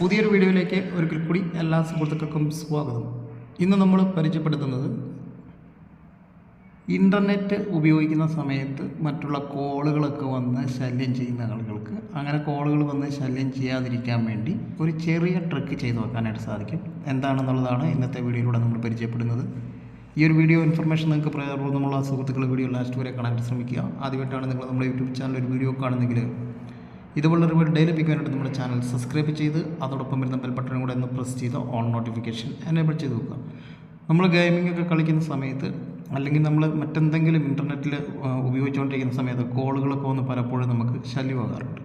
പുതിയൊരു വീഡിയോയിലേക്ക് ഒരിക്കൽ കൂടി എല്ലാ സുഹൃത്തുക്കൾക്കും സ്വാഗതം. ഇന്ന് നമ്മൾ പരിചയപ്പെടുത്തുന്നത് ഇന്റർനെറ്റ് ഉപയോഗിക്കുന്ന സമയത്ത് മറ്റുള്ള കോളുകളൊക്കെ വന്ന് ശല്യം ചെയ്യുന്ന ആളുകൾക്ക് അങ്ങനെ കോളുകൾ വന്ന് ശല്യം ചെയ്യാതിരിക്കാൻ വേണ്ടി ഒരു ചെറിയ ട്രിക്ക് ചെയ്ത് വെക്കാനായിട്ട് സാധിക്കും. എന്താണെന്നുള്ളതാണ് ഇന്നത്തെ വീഡിയോയിലൂടെ നമ്മൾ പരിചയപ്പെടുന്നത്. ഈ ഒരു വീഡിയോ ഇൻഫർമേഷൻ നിങ്ങൾക്ക് പ്രയോജനമുള്ള സുഹൃത്തുക്കൾ വീഡിയോ ലാസ്റ്റ് വരെ കാണാൻ ശ്രമിക്കുക. ആദ്യമായിട്ടാണ് നിങ്ങൾ നമ്മുടെ യൂട്യൂബ് ചാനൽ ഒരു വീഡിയോ കാണുന്നെങ്കിൽ ഇതുപോലൊരു ഒരുപാട് ഡെയിലി ലഭിക്കാനായിട്ട് നമ്മുടെ ചാനൽ സബ്സ്ക്രൈബ് ചെയ്ത് അതോടൊപ്പം വരുന്ന ബെൽ ബട്ടണും കൂടെ ഒന്ന് പ്രസ് ചെയ്ത് ഓൺ നോട്ടിഫിക്കേഷൻ എനേബിൾ ചെയ്ത് വെക്കുക. നമ്മൾ ഗെയിമിംഗ് ഒക്കെ കളിക്കുന്ന സമയത്ത് അല്ലെങ്കിൽ നമ്മൾ മറ്റെന്തെങ്കിലും ഇന്റർനെറ്റിൽ ഉപയോഗിച്ചുകൊണ്ടിരിക്കുന്ന സമയത്ത് കോളുകളൊക്കെ വന്ന് പലപ്പോഴും നമുക്ക് ശല്യമാകാറുണ്ട്.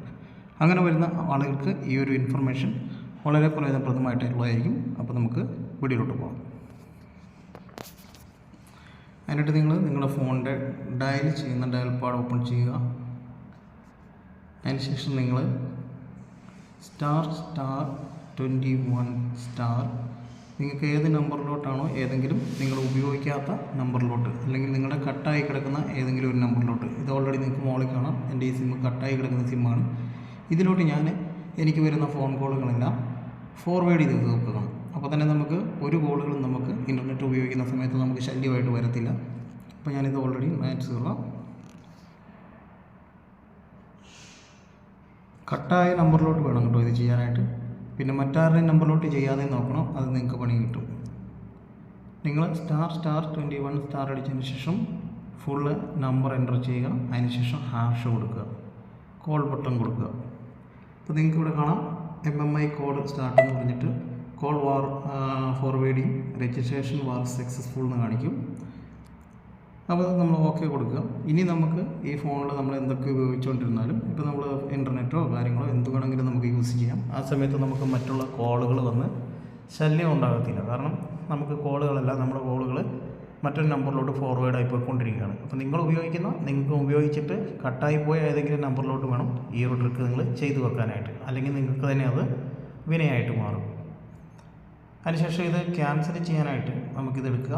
അങ്ങനെ വരുന്ന ആളുകൾക്ക് ഈ ഒരു ഇൻഫർമേഷൻ വളരെ പ്രയോജനപ്രദമായിട്ടുള്ളതായിരിക്കും. അപ്പോൾ നമുക്ക് വീഡിയോയിലോട്ട് പോകാം. അതിനായിട്ട് നിങ്ങൾ നിങ്ങളുടെ ഫോണിന്റെ ഡയൽ ചെയ്യുന്ന ഡയൽ പാഡ് ഓപ്പൺ ചെയ്യുക. അതിനുശേഷം നിങ്ങൾ star star twenty one star നിങ്ങൾക്ക് ഏത് നമ്പറിലോട്ടാണോ ഏതെങ്കിലും നിങ്ങൾ ഉപയോഗിക്കാത്ത നമ്പറിലോട്ട് അല്ലെങ്കിൽ നിങ്ങളുടെ കട്ടായി കിടക്കുന്ന ഏതെങ്കിലും ഒരു നമ്പറിലോട്ട് ഇത് ഓൾറെഡി നിങ്ങൾക്ക് മോളിൽ കാണാം. എന്റെ ഈ സിമ്മ് കട്ടായി കിടക്കുന്ന സിമ്മാണ് ഇതിലോട്ട് ഞാൻ എനിക്ക് വരുന്ന ഫോൺ കോളുകളെല്ലാം ഫോർവേഡ് ചെയ്ത് തീർക്കുകയാണ് അപ്പോൾ തന്നെ നമുക്ക് ഒരു കോളുകളും നമുക്ക് ഇന്റർനെറ്റ് ഉപയോഗിക്കുന്ന സമയത്ത് നമുക്ക് ശല്യമായിട്ട് വരത്തില്ല. അപ്പോൾ ഞാനിത് ഓൾറെഡി മാറ്റ് സീറോ കട്ടായ നമ്പറിലോട്ട് വേണം കേട്ടോ ഇത് ചെയ്യാനായിട്ട്. പിന്നെ മറ്റാരുടെയും നമ്പറിലോട്ട് ചെയ്യാതെ നോക്കണം അത് നിങ്ങൾക്ക് പണി കിട്ടും. നിങ്ങൾ star star twenty one star അടിച്ചതിന് ശേഷം ഫുള്ള് നമ്പർ എന്റർ ചെയ്യുക അതിനുശേഷം ഹാഷ് കൊടുക്കുക കോൾ ബട്ടൺ കൊടുക്കുക. അപ്പോൾ നിങ്ങൾക്ക് ഇവിടെ കാണാം. M M I code start എന്ന് പറഞ്ഞിട്ട് call was forwarding registration was successful എന്ന് കാണിക്കും. അപ്പോൾ നമ്മൾ ഓക്കെ കൊടുക്കുക. ഇനി നമുക്ക് ഈ ഫോണിൽ നമ്മൾ എന്തൊക്കെ ഉപയോഗിച്ചുകൊണ്ടിരുന്നാലും ഇപ്പോൾ നമ്മൾ ഇന്റർനെറ്റോ കാര്യങ്ങളോ എന്ത് വേണമെങ്കിലും നമുക്ക് യൂസ് ചെയ്യാം. ആ സമയത്ത് നമുക്ക് മറ്റുള്ള കോളുകൾ വന്ന് ശല്യം ഉണ്ടാകത്തില്ല. കാരണം നമുക്ക് കോളുകളല്ല നമ്മുടെ കോളുകൾ മറ്റൊരു നമ്പറിലോട്ട് ഫോർവേഡ് ആയി പോയിക്കൊണ്ടിരിക്കുകയാണ്. അപ്പോൾ നിങ്ങൾ ഉപയോഗിക്കുന്ന നിങ്ങൾക്ക് ഉപയോഗിച്ചിട്ട് കട്ടായി പോയ ഏതെങ്കിലും നമ്പറിലോട്ട് വേണം ഈ ഒരു ട്രിക്ക് നിങ്ങൾ ചെയ്തു വെക്കാനായിട്ട്. അല്ലെങ്കിൽ നിങ്ങൾക്ക് തന്നെ അത് വിനയായിട്ട് മാറും. അതിനുശേഷം ഇത് ക്യാൻസൽ ചെയ്യാനായിട്ട് നമുക്കിത് എടുക്കുക.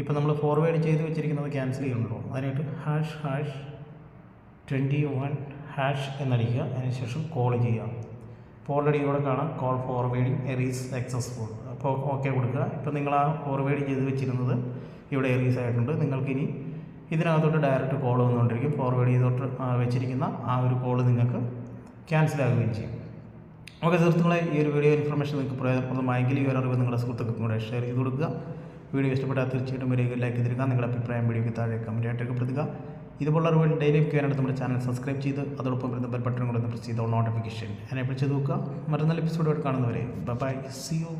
ഇപ്പോൾ നമ്മൾ ഫോർവേഡ് ചെയ്ത് വെച്ചിരിക്കുന്നത് ക്യാൻസൽ ചെയ്യണമല്ലോ അതിനായിട്ട് hash hash twenty one hash എന്നടിക്കുക. അതിനുശേഷം കോൾ ചെയ്യുക. അപ്പോൾ ഓൾറെഡി ഇവിടെ കാണാം. കോൾ ഫോർവേഡിങ് എറീസ് സക്സസ്ഫുൾ അപ്പോൾ ഓക്കെ കൊടുക്കുക. ഇപ്പോൾ നിങ്ങൾ ആ ഫോർവേഡ് ചെയ്ത് വെച്ചിരുന്നത് ഇവിടെ എറീസ് ആയിട്ടുണ്ട്. നിങ്ങൾക്കിനി ഇതിനകത്തോട്ട് ഡയറക്റ്റ് കോൾ വന്നുകൊണ്ടിരിക്കും. ഫോർവേഡ് ചെയ്തോട്ട് വെച്ചിരിക്കുന്ന ആ ഒരു കോൾ നിങ്ങൾക്ക് ക്യാൻസൽ ആകുകയും ചെയ്യും. ഓക്കെ സുഹൃത്തുക്കളെ ഈ ഒരു വീഡിയോ ഇൻഫർമേഷൻ നിങ്ങൾക്ക് പ്രയോജനപ്രദമായെങ്കിൽ ഈ ഒരു അറിവ് നിങ്ങളുടെ സുഹൃത്തുക്കൾക്കും കൂടെ ഷെയർ ചെയ്ത് കൊടുക്കുക. വീഡിയോ ഇഷ്ടപ്പെട്ടാൽ തീർച്ചയായിട്ടും ഒരു ലൈക്ക് ചെയ്തിരിക്കുക. നിങ്ങളുടെ അഭിപ്രായം വീഡിയോയ്ക്ക് താഴെ കമന്റ് ആയിട്ടൊക്കെ രേഖപ്പെടുത്തുക ഇതുപോലുള്ള അറിവുകൾ ഡെയിലി ലഭിക്കാനായിട്ട് നമ്മുടെ ചാനൽ സബ്സ്ക്രൈബ് ചെയ്ത് അതോടൊപ്പം വരുന്ന ബെൽ ബട്ടൺ കൂടെ ഒന്ന് പ്രസ് ചെയ്ത് നോട്ടിഫിക്കേഷൻ എനേബിൾ ചെയ്ത് നോക്കുക മറ്റൊരു നല്ല എപ്പിസോഡുകൾ കാണുന്നവരെ ബൈ സി യു